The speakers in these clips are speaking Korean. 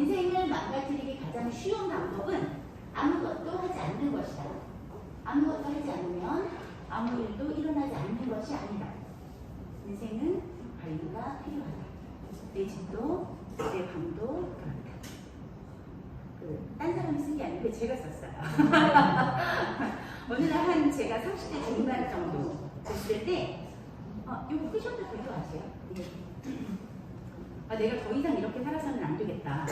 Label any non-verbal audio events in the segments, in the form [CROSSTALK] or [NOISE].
인생을 망가뜨리기 가장 쉬운 방법은 아무것도 하지 않는 것이다. 아무것도 하지 않으면 아무 일도 일어나지 않는 것이 아니다. 인생은 관리가 필요하다. 내 집도 내 방도 그렇다. 그, 딴 사람이 쓴 게 아니고 제가 썼어요. [LAUGHS] 어느 날 한 제가 30대 중반 정도 됐을 때, 어, 이거 끄셔도 되죠, 아세요? 예. 아, 내가 더 이상 이렇게 살아서는 안 되겠다.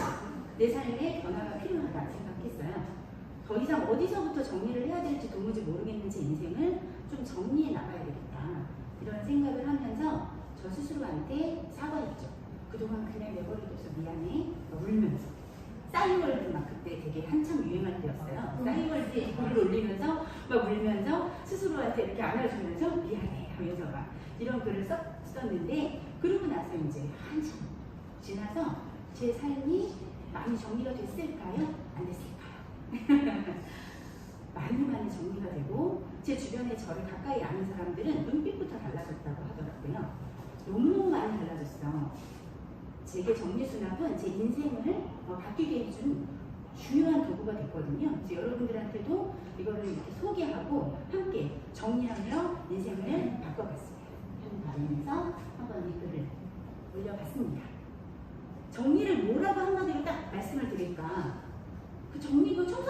내 삶에 변화가 필요하다 생각했어요. 더 이상 어디서부터 정리를 해야 될지 도무지 모르겠는 제 인생을 좀 정리해 나가야 되겠다. 이런 생각을 하면서 저 스스로한테 사과했죠. 그동안 그냥 내버려둬서 미안해. 막 울면서. 싸이월드 막 그때 되게 한참 유행할 때였어요. 싸이월드에 글을 올리면서 막 울면서 스스로한테 이렇게 안아주면서 미안해 하면서 막 이런 글을 썼, 썼는데 그러고 나서 이제 한참 지나서 제 삶이 많이 정리가 됐을까요? 안 됐을까요? [LAUGHS] 많이 많이 정리가 되고 제 주변에 저를 가까이 아는 사람들은 눈빛부터 달라졌다고 하더라고요. 너무너무 많이 달라졌어. 제게 정리수납은 제 인생을 어, 바뀌게 해준 중요한 도구가 됐거든요. 그래서 여러분들한테도 이거를 이렇게 소개하고 함께 정리하며 인생을 바꿔봤습니다. 좀 바르면서 한번 이 글을 올려봤습니다. 정리를 뭐라고 한마디로